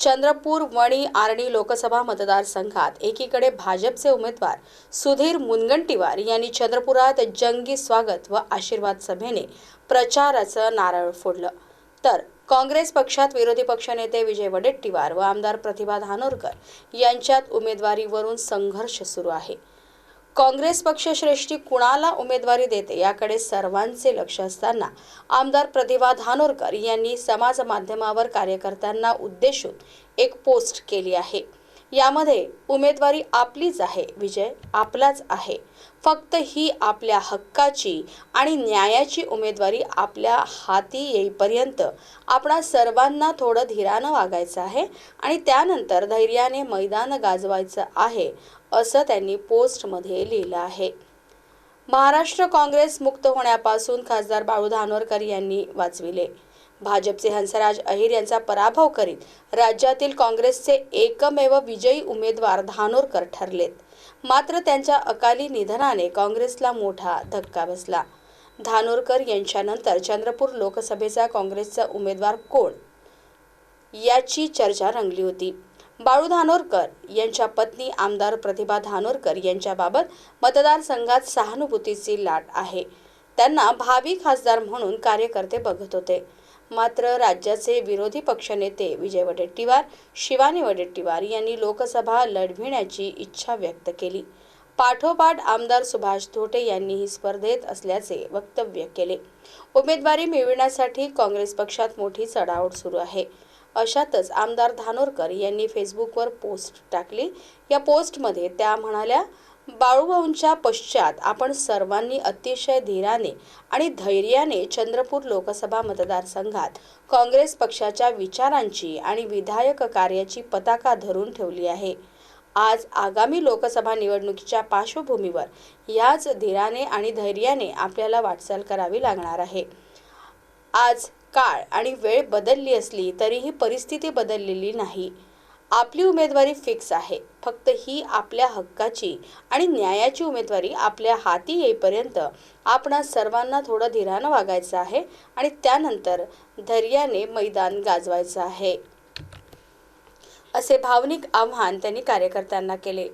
चंद्रपूर वणी आर्णी लोकसभा मतदारसंघात एकीकडे भाजपचे उमेदवार सुधीर मुनगंटीवार यांनी चंद्रपुरात जंगी स्वागत व आशीर्वाद सभेने प्रचाराचं नारळ फोडलं. तर काँग्रेस पक्षात विरोधी पक्षनेते विजय वडेट्टीवार व आमदार प्रतिभा धानोरकर यांच्यात उमेदवारीवरून संघर्ष सुरू आहे. काँग्रेस पक्षश्रेष्ठी कुणाला उमेदवारी देते याकडे सर्वांचे लक्ष असताना आमदार प्रतिभा धानोरकर यांनी समाज माध्यमावर कार्यकर्त्यांना उद्देशून एक पोस्ट केली आहे. यामध्ये उमेदवारी आपलीच आहे विजय आपलाच आहे. फक्त ही आपल्या हक्काची आणि न्यायाची उमेदवारी आपल्या हाती येईपर्यंत आपणा सर्वांना थोडं धीरानं वागायचं आहे आणि त्यानंतर धैर्याने मैदान गाजवायचं आहे असं त्यांनी पोस्टमध्ये लिहिलं आहे. महाराष्ट्र काँग्रेस मुक्त होण्यापासून खासदार बाळू धानोरकर यांनी वाचविले. भाजपचे हंसराज अहिर यांचा पराभव करीत राज्यातील काँग्रेसचे एकमेव विजयी उमेदवार धानोरकर ठरलेत. मात्र त्यांच्या अकाली निधनाने काँग्रेसला मोठा धक्का बसला. धानोरकर यांच्यानंतर चंद्रपूर लोकसभेचा काँग्रेसचा उमेदवार कोण? याची चर्चा रंगली होती. बाळू धानोरकर यांच्या पत्नी आमदार प्रतिभा धानोरकर यांच्याबाबत मतदारसंघात सहानुभूतीची लाट आहे. त्यांना भावी खासदार म्हणून कार्यकर्ते बघत होते. मात्र राज्याचे विरोधी पक्षनेते विजय वडेट्टीवार शिवानी वडेट्टीवार यांनी लोकसभा लढविण्याची इच्छा व्यक्त केली. पाठोपाठ आमदार सुभाष धोटे यांनीही स्पर्धेत असल्याचे वक्तव्य केले. उमेदवारी मिळविण्यासाठी काँग्रेस पक्षात मोठी चढाओढ सुरू आहे. अशातच आमदार धानोरकर यांनी फेसबुकवर पोस्ट टाकली. या पोस्टमध्ये त्या म्हणाल्या बाळूभाऊंच्या पश्चात आपण सर्वांनी अतिशय धीराने आणि धैर्याने चंद्रपूर लोकसभा मतदारसंघात काँग्रेस पक्षाच्या विचारांची आणि विधायक कार्याची पताका धरून ठेवली आहे. आज आगामी लोकसभा निवडणुकीच्या पार्श्वभूमीवर याच धीराने आणि धैर्याने आपल्याला वाटचाल करावी लागणार आहे. आज काळ आणि वेळ बदलली असली तरीही परिस्थिती बदललेली नाही. आपली उमेदवारी फिक्स आहे. फक्त ही आपल्या हक्काची आणि न्यायाची उमेदवारी आपल्या हाती येईपर्यंत आपण सर्वांना थोडं धीरानं वागायचं आहे आणि त्यानंतर धैर्याने मैदान गाजवायचं आहे. असे भावनिक आव्हान त्यांनी कार्यकर्त्यांना केले.